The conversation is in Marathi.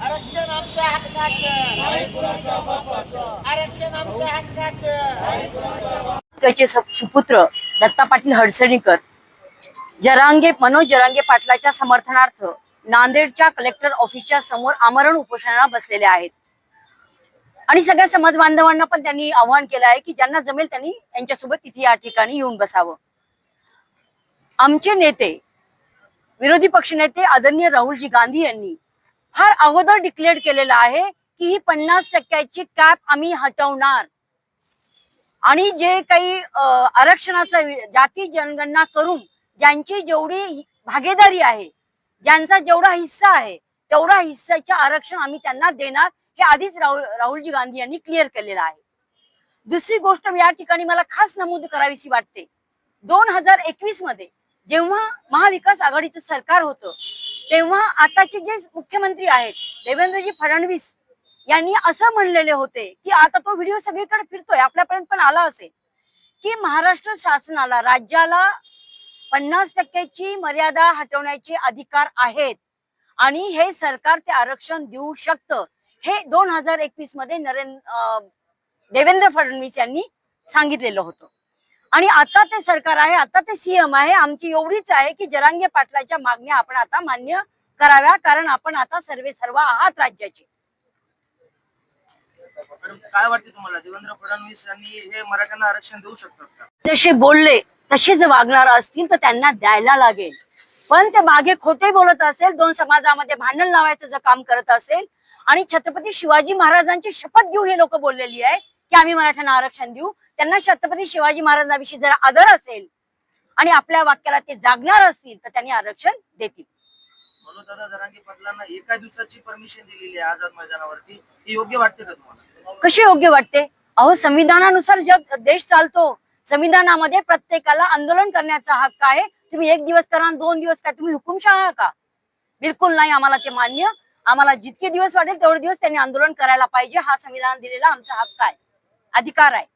आरक्षण आमच्या हक्काचं. आरक्षण आमच्या हक्काचं. त्याचे सुपुत्र दत्ता पाटील हडसणीकर जरांगे मनोज जरांगे पाटलाच्या समर्थनार्थ नांदेडच्या कलेक्टर ऑफिसच्या समोर आमरण उपोषणाला बसलेले आहेत. आणि सगळ्या समाज बांधवांना पण त्यांनी आवाहन केलं आहे की ज्यांना जमेल त्यांनी यांच्यासोबत तिथे या ठिकाणी येऊन बसावं. आमचे नेते विरोधी पक्षनेते आदरणीय राहुलजी गांधी यांनी फार अगोदर डिक्लेअर केलेलं आहे की ही पन्नास टक्क्याची कॅप आम्ही हटवणार. आणि जे काही आरक्षणाचा जाती जनगणना करून ज्यांची जेवढी भागीदारी आहे ज्यांचा जेवढा हिस्सा आहे तेवढा हिस्साचे आरक्षण आम्ही त्यांना देणार हे आधीच राहुल राहुलजी गांधी यांनी क्लिअर केलेलं आहे. दुसरी गोष्ट या ठिकाणी मला खास नमूद करावीशी वाटते. दोन हजार एकवीसमध्ये जेव्हा महाविकास आघाडीचं सरकार होतं तेव्हा आताचे जे मुख्यमंत्री आहेत देवेंद्रजी फडणवीस यांनी असं म्हणलेले होते की आता तो व्हिडिओ सगळीकडे फिरतोय आपल्यापर्यंत पण आला असेल की महाराष्ट्र शासनाला राज्याला पन्नास टक्क्याची मर्यादा हटवण्याचे अधिकार आहेत आणि हे सरकार ते आरक्षण देऊ शकतं हे दोन हजार एकवीसमध्ये नरेंद्र देवेंद्र फडणवीस यांनी सांगितलेलं होतं. आणि आता ते सरकार आहे आता ते सीएम आहे आमची एवढीच आहे की जरांगे पाटलाच्या मागण्या आपण आता मान्य कराव्या कारण आपण आता सर्वे सर्व आहात राज्याचे. काय वाटते तुम्हाला? देवेंद्र फडणवीस यांनी हे मराठ्यांना आरक्षण देऊ शकतात का? जसे बोलले तसे जर वागणार असतील तर त्यांना द्यायला लागेल. पण ते मागे खोटे बोलत असेल दोन समाजामध्ये भांडण लावायचं जर काम करत असेल आणि छत्रपती शिवाजी महाराजांची शपथ घेऊन हे लोक बोललेली आहे की आम्ही मराठ्यांना आरक्षण देऊ. त्यांना छत्रपती शिवाजी महाराजांविषयी जर आदर असेल आणि आपल्या वाक्याला ते जागणार असतील तर त्यांनी आरक्षण देतील. मनोजदादा जरांगे पाटलांना एका दिवसाची परमिशन दिलेली आहे आझाद मैदानावरती. योग्य वाटते का तुम्हाला? कशी योग्य वाटते? अहो संविधानानुसार जग देश चालतो. संविधानामध्ये प्रत्येकाला आंदोलन करण्याचा हक्क आहे. तुम्ही एक दिवस करा दोन दिवस काय? तुम्ही हुकुमशाह का? बिलकुल नाही आम्हाला ते मान्य. आम्हाला जितके दिवस वाटेल तेवढे दिवस त्यांनी आंदोलन करायला पाहिजे. हा संविधान दिलेला आमचा हक्क आहे. अधिकार आहे.